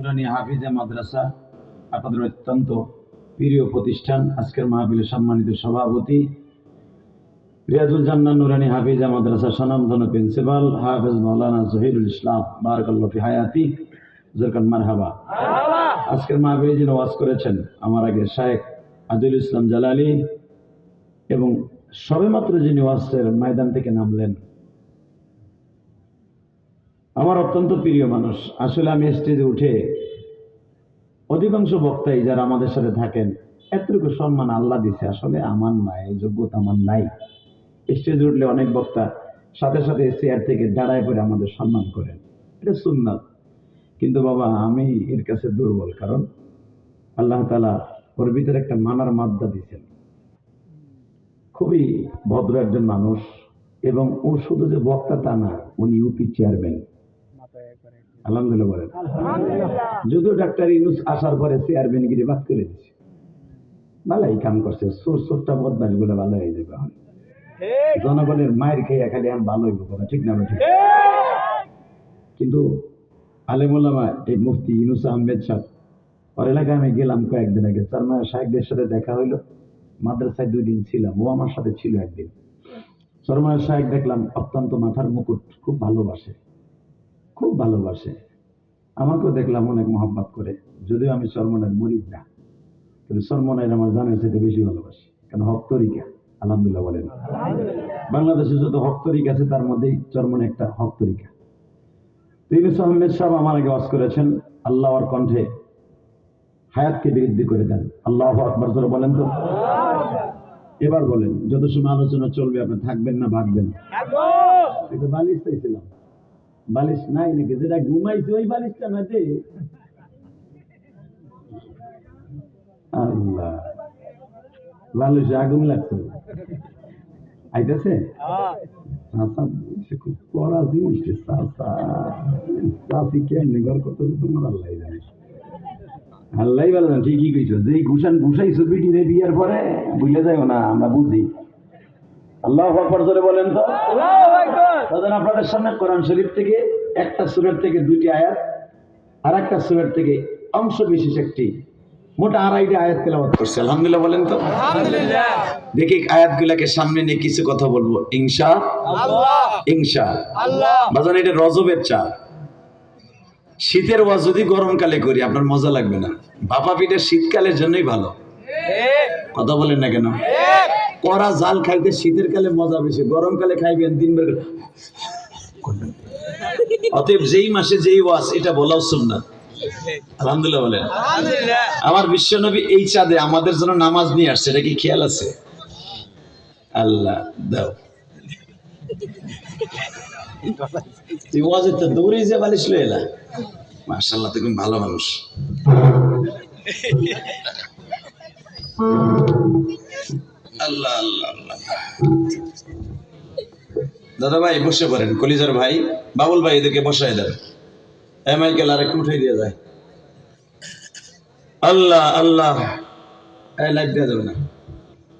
নুরানি হাফিজা মাদ্রাসা আপনাদের অত্যন্ত প্রিয় প্রতিষ্ঠান আজকের মাহফিলের সম্মানিত সভাপতি রিয়াজুল জান্নান নুরানি হাফিজা মাদ্রাসা সনামধন প্রিন্সিপাল হাফিজ মৌলানা জহিরুল ইসলাম বারাকাল্লাহ ফি হায়াতি। জরকান মারহাবা। আজকের মাহফিলে যিনি ওয়াজ করেছেন আমার আগে শায়েখ আদিল ইসলাম জালালি এবং সবেমাত্র যিনি ওয়াজের ময়দান থেকে নামলেন আমার অত্যন্ত প্রিয় মানুষ, আসলে আমি স্টেজে উঠে অধিকাংশ বক্তাই যারা আমাদের সাথে থাকেন, এতটুকু সম্মান আল্লাহ দিছে। আসলে আমার নাই যোগ্যতা আমার নাই। স্টেজে উঠলে অনেক বক্তা সাথে সাথে চেয়ার থেকে দাঁড়ায় পরে আমাদের সম্মান করেন। এটা সুন্নাত। কিন্তু বাবা, আমি এর কাছে দুর্বল, কারণ আল্লাহ তালা ওর ভিতরে একটা মানার মাদ্দা দিয়েছেন খুবই ভদ্র একজন মানুষ এবং ও শুধু যে বক্তা তা না, উনি ইউপি চেয়ারম্যান আলহামদুলিল্লাহ বলেন। যদিও ডাক্তার ইউনুস আসার পরে বাদ করে ভালোই কাম করছে সোর সোরটা বদমাসগুলো ভালো হয়ে যাবে এখন। জনগণের মায়ের খেয়ে খালি আমি ভালো হইব কথা, ঠিক না ঠিক কিন্তু আলেমুল্লামা, এই মুফতি ইউনুস আহমেদ সাহেব, ওর এলাকায় আমি গেলাম কয়েকদিন আগে। চারমায়া সাহেবদের সাথে দেখা হইল। মাদ্রাসায় দুই দিন ছিলাম, ও আমার সাথে ছিল একদিন। শর্মায় সাহেব দেখলাম, অত্যন্ত মাথার মুকুট, খুব ভালোবাসে। খুব ভালোবাসে। আমাকেও দেখলাম অনেক মহাব্বত করে যদিও আমি সরমনের মরিদ না কিন্তু সরমনের আমার জানের সাথে বেশি ভালোবাসি কারণ হক তরিকা আলহামদুলিল্লাহ বলেন। বাংলাদেশে যত হক তরিকা আছে তার মধ্যেই চরমনে একটা হক তরিকা। তো ইউনুস আহমেদ সাহেব আমার আগে ওয়াজ করেছেন আল্লাহ ওর কণ্ঠে হায়াতকে বৃদ্ধি করে দেন। আল্লাহ আকবর ধরে বলেন তো। এবার বলেন যত সময় আলোচনা চলবে আপনি থাকবেন না ভাববেন এটা বালিশ চাইছিলাম। বালিশ নাই নাকি? যেটা ঘুমাইছে ওই বালিশটা না দে। আল্লাহ। বালিশে আগুন লাগছে। আইতেছে? খুব কড়া জিনিস রে, কেমনি ঘর করতে তোমার আল্লাহ জানে। আল্লাহ ভালো জানে ঠিকই কইছো। যে ঘুষান ঘুষাইছো বিটি রে বিয়ার পরে বুঝলে যাইও না আমরা বুঝি। আল্লাহ আকবর জোরে বলেন তো। তাদের আপনাদের সামনে কোরআন শরীফ থেকে একটা সুরের থেকে দুইটি আয়াত আর একটা সুরের থেকে অংশ বিশেষ একটি মোটা আড়াইটি আয়াত করছে। আলহামদুলিল্লাহ বলেন তো। দেখি আয়াতগুলাকে সামনে নিয়ে কিছু কথা বলব। ইনশা বাজান এটা রজবের চা। শীতের ওয়াজ যদি গরমকালে করি আপনার মজা লাগবে না। বাপা পিঠা শীতকালের জন্যই ভালো। কথা বলেন না কেন? কড়া জাল খাইতে শীতের কালে মজা বেশি গরমকালে খাইবেন দিনবার করবেন। অতএব যেই মাসে যেই ওয়াজ এটা বলাও শুননা আলহামদুলিল্লাহ বলেন। আমার বিশ্বনবী এই চাঁদে আমাদের জন্য নামাজ নিয়ে আসছে এটা কি খেয়াল আছে? আল্লাহ দাও। তুই ওয়াজের তো দৌড়ে যে বালিশ লয়ে এলা। মার্শাল্লাহ তুমি ভালো মানুষ। দাদা ভাই, বসে পড়েন। কলিজার ভাই, বাবুল ভাই এদেরকে বসাই দেন। মাইকেল আর একটু উঠাই দিয়ে যায়। আল্লাহ আল্লাহ। লাইট দেওয়া যাবে না।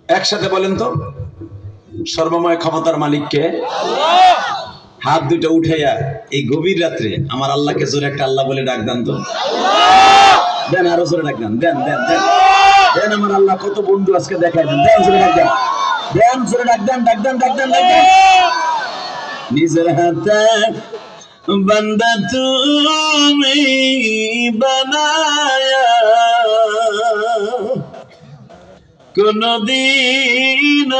একসাথে বলেন তো, সর্বময় ক্ষমতার মালিককে হাত দুইটা উঠাইয়া এই গভীর রাত্রে আমার আল্লাহকে জোরে একটা আল্লাহ বলে ডাক দেন তো। দেন, আরও জোরে ডাক দেন। দেন দেন দেন। দেন আমার আল্লাহ, কত বন্ধু আজকে দেখাই দেন। দেন, জোরে ডাক দেন। দেন, জোরে ডাক দেন ডাক দেন ডাক দেন, ডাক নিজের হাতে বন্দা তুমি বানায়া কোনদিন